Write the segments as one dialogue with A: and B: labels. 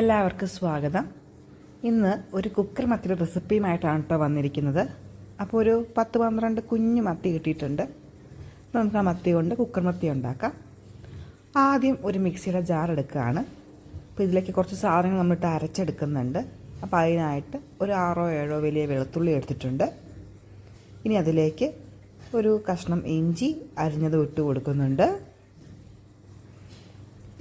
A: എല്ലാവർക്കും സ്വാഗതം. ഇന്ന് ഒരു കുക്കർ മത്തിയുടെ റെസിപ്പിയുമായിട്ടാണ് കേട്ടോ വന്നിരിക്കുന്നത്. അപ്പോൾ ഒരു പത്ത് പന്ത്രണ്ട് കുഞ്ഞു മത്തി കിട്ടിയിട്ടുണ്ട്. നമുക്ക് ആ മത്തി കൊണ്ട് കുക്കർ മത്തി ഉണ്ടാക്കാം. ആദ്യം ഒരു മിക്സിയുടെ ജാർ എടുക്കുകയാണ്. അപ്പോൾ ഇതിലേക്ക് കുറച്ച് സാധനങ്ങൾ നമ്മളിട്ട് അരച്ചെടുക്കുന്നുണ്ട്. അപ്പോൾ അതിനായിട്ട് ഒരു ആറോ ഏഴോ വലിയ വെളുത്തുള്ളി എടുത്തിട്ടുണ്ട്. ഇനി അതിലേക്ക് ഒരു കഷ്ണം ഇഞ്ചി അരിഞ്ഞത് ഇട്ട് കൊടുക്കുന്നുണ്ട്.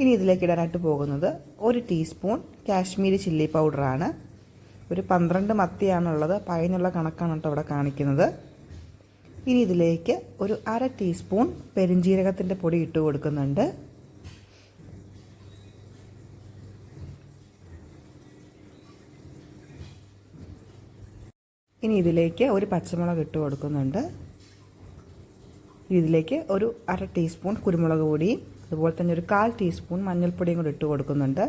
A: ഇനി ഇതിലേക്ക് ഇടാനായിട്ട് പോകുന്നത് ഒരു ടീസ്പൂൺ കാശ്മീരി ചില്ലി പൗഡറാണ്. ഒരു പന്ത്രണ്ട് മത്തിയാണുള്ളത്. പൈനുള്ള കണക്കാണ് കേട്ടോ ഇവിടെ കാണിക്കുന്നത്. ഇനി ഇതിലേക്ക് ഒരു അര ടീസ്പൂൺ പെരിഞ്ജീരകത്തിന്റെ പൊടി ഇട്ട് കൊടുക്കുന്നുണ്ട്. ഇനി ഇതിലേക്ക് ഒരു പച്ചമുളക് ഇട്ട് കൊടുക്കുന്നുണ്ട്. ഇതിലേക്ക് ഒരു അര ടീസ്പൂൺ കുരുമുളക് പൊടിയും അതുപോലെ തന്നെ ഒരു കാൽ ടീസ്പൂൺ മഞ്ഞൾപ്പൊടിയും കൂടി ഇട്ട് കൊടുക്കുന്നുണ്ട്.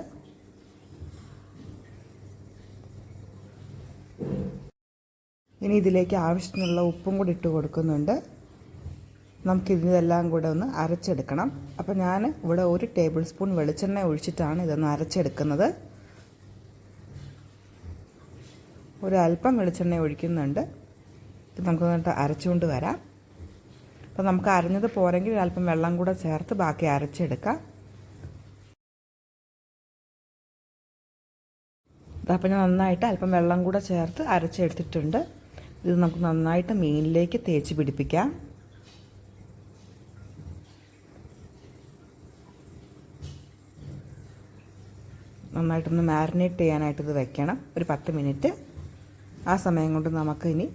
A: ഇനി ഇതിലേക്ക് ആവശ്യത്തിനുള്ള ഉപ്പും കൂടി ഇട്ട് കൊടുക്കുന്നുണ്ട്. നമുക്ക് ഇതിനെല്ലാം കൂടെ ഒന്ന് അരച്ചെടുക്കണം. അപ്പോൾ ഞാൻ ഇവിടെ ഒരു ടേബിൾ സ്പൂൺ വെളിച്ചെണ്ണ ഒഴിച്ചിട്ടാണ് ഇതൊന്ന് അരച്ചെടുക്കുന്നത്. ഒരു അല്പം വെളിച്ചെണ്ണ ഒഴിക്കുന്നുണ്ട്. ഇത് നമുക്ക് അരച്ചുകൊണ്ട് വരാം. അപ്പോൾ നമുക്ക് അരഞ്ഞത് പോരെങ്കിൽ അല്പം വെള്ളം കൂടെ ചേർത്ത് ബാക്കി അരച്ചെടുക്കാം. അപ്പം ഞാൻ നന്നായിട്ട് അല്പം വെള്ളം കൂടെ ചേർത്ത് അരച്ചെടുത്തിട്ടുണ്ട്. ഇത് നമുക്ക് നന്നായിട്ട് മീനിലേക്ക് തേച്ച് പിടിപ്പിക്കാം. നന്നായിട്ടൊന്ന് മാരിനേറ്റ് ചെയ്യാനായിട്ട് ഇത് വെക്കണം. ഒരു പത്ത് മിനിറ്റ്. ആ സമയം കൊണ്ട് നമുക്ക് ഇനി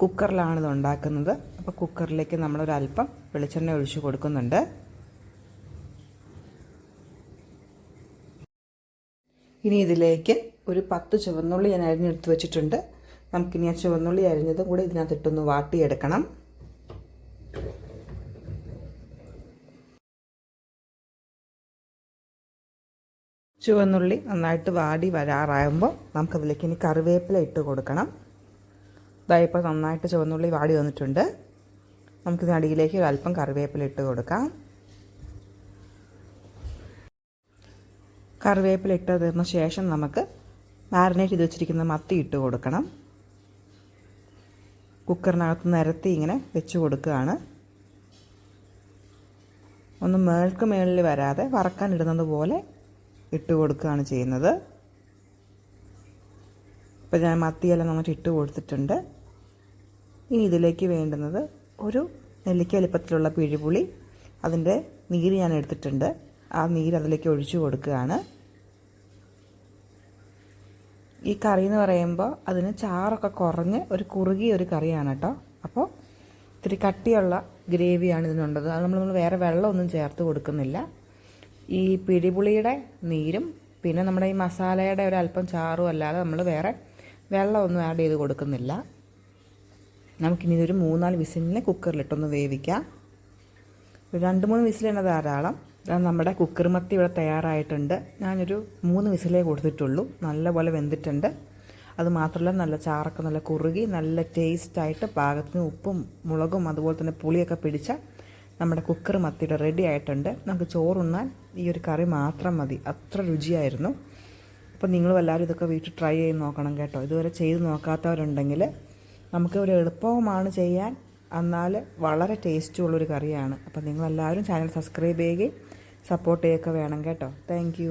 A: കുക്കറിലാണ് ഇത് ഉണ്ടാക്കുന്നത് അപ്പോൾ കുക്കറിലേക്ക് നമ്മളൊരല്പം വെളിച്ചെണ്ണ ഒഴിച്ച് കൊടുക്കുന്നുണ്ട്. ഇനി ഇതിലേക്ക് ഒരു പത്ത് ചുവന്നുള്ളി ഞാൻ അരിഞ്ഞെടുത്ത് വെച്ചിട്ടുണ്ട്. നമുക്കിനി ആ ചുവന്നുള്ളി അരിഞ്ഞതും കൂടി ഇതിനകത്തിട്ടൊന്ന് വാട്ടിയെടുക്കണം. ചുവന്നുള്ളി നന്നായിട്ട് വാടി വരാറാകുമ്പോൾ നമുക്കതിലേക്ക് ഇനി കറിവേപ്പില ഇട്ട് കൊടുക്കണം. ഇതായപ്പോൾ നന്നായിട്ട് ചുവന്നുള്ളി വാടി വന്നിട്ടുണ്ട്. നമുക്കിത് അടിയിലേക്ക് അല്പം കറിവേപ്പില ഇട്ട് കൊടുക്കാം. കറിവേപ്പില ഇട്ടതിന് ശേഷം നമുക്ക് മാരിനേറ്റ് ചെയ്ത് വെച്ചിരിക്കുന്ന മത്തി ഇട്ട് കൊടുക്കണം. കുക്കറിനകത്ത് നിരത്തി ഇങ്ങനെ വെച്ച് കൊടുക്കുകയാണ്. ഒന്ന് മേൾക്ക് മേളിൽ വരാതെ വറക്കാൻ ഇടുന്നത് പോലെ ഇട്ട് കൊടുക്കുകയാണ് ചെയ്യുന്നത്. ഇപ്പോൾ ഞാൻ മത്തിയെല്ലാം നന്നായിട്ട് ഇട്ട് കൊടുത്തിട്ടുണ്ട്. ഇനി ഇതിലേക്ക് വേണ്ടുന്നത് ഒരു നെല്ലിക്ക വലിപ്പത്തിലുള്ള പിഴിപുളി. അതിന്റെ നീര് ഞാൻ എടുത്തിട്ടുണ്ട്. ആ നീര് അതിലേക്ക് ഒഴിച്ചു കൊടുക്കുകയാണ്. ഈ കറി എന്ന് പറയുമ്പോൾ അതിന് ചാറൊക്കെ കുറഞ്ഞ് ഒരു കുറുകിയ ഒരു കറിയാണ് കേട്ടോ അപ്പോൾ ഇത്തിരി കട്ടിയുള്ള ഗ്രേവിയാണ് ഇതിനുള്ളത്. അത് നമ്മൾ വേറെ വെള്ളമൊന്നും ചേർത്ത് കൊടുക്കുന്നില്ല. ഈ പിടിപുളിയുടെ നീരും പിന്നെ നമ്മുടെ ഈ മസാലയുടെ ഒരു അല്പം ചാറും അല്ലാതെ നമ്മൾ വേറെ വെള്ളമൊന്നും ആഡ് ചെയ്ത് കൊടുക്കുന്നില്ല. നമുക്കിനി ഇതൊരു മൂന്നാൽ വിസിലിനെ കുക്കറിലിട്ടൊന്ന് വേവിക്കാം. രണ്ട് മൂന്ന് തന്നെ ധാരാളം. നമ്മുടെ കുക്കർ മത്തി ഇവിടെ തയ്യാറായിട്ടുണ്ട്. ഞാനൊരു മൂന്ന് വിസിലേ കൊടുത്തിട്ടുള്ളൂ. നല്ലപോലെ വെന്തിട്ടുണ്ട്. അത് മാത്രമല്ല നല്ല ചാറൊക്കെ നല്ല കുറുകി നല്ല ടേസ്റ്റായിട്ട് പാകത്തിന് ഉപ്പും മുളകും അതുപോലെ തന്നെ പുളിയൊക്കെ പിടിച്ച നമ്മുടെ കുക്കർ മത്തിയുടെ റെഡി ആയിട്ടുണ്ട്. നമുക്ക് ചോറുണ്ണാൻ ഈ ഒരു കറി മാത്രം മതി. അത്ര രുചിയായിരുന്നു. അപ്പോൾ നിങ്ങളും എല്ലാവരും ഇതൊക്കെ വീട്ടിൽ ട്രൈ ചെയ്ത് നോക്കണം കേട്ടോ. ഇതുവരെ ചെയ്ത് നോക്കാത്തവരുണ്ടെങ്കിൽ നമുക്ക് ഒരു എളുപ്പവുമാണ് ചെയ്യാൻ. എന്നാൽ വളരെ ടേസ്റ്റുള്ളൊരു കറിയാണ്. അപ്പോൾ നിങ്ങളെല്ലാവരും ചാനൽ സബ്സ്ക്രൈബ് ചെയ്യുകയും സപ്പോർട്ട് ചെയ്യുകയൊക്കെ വേണം കേട്ടോ. താങ്ക്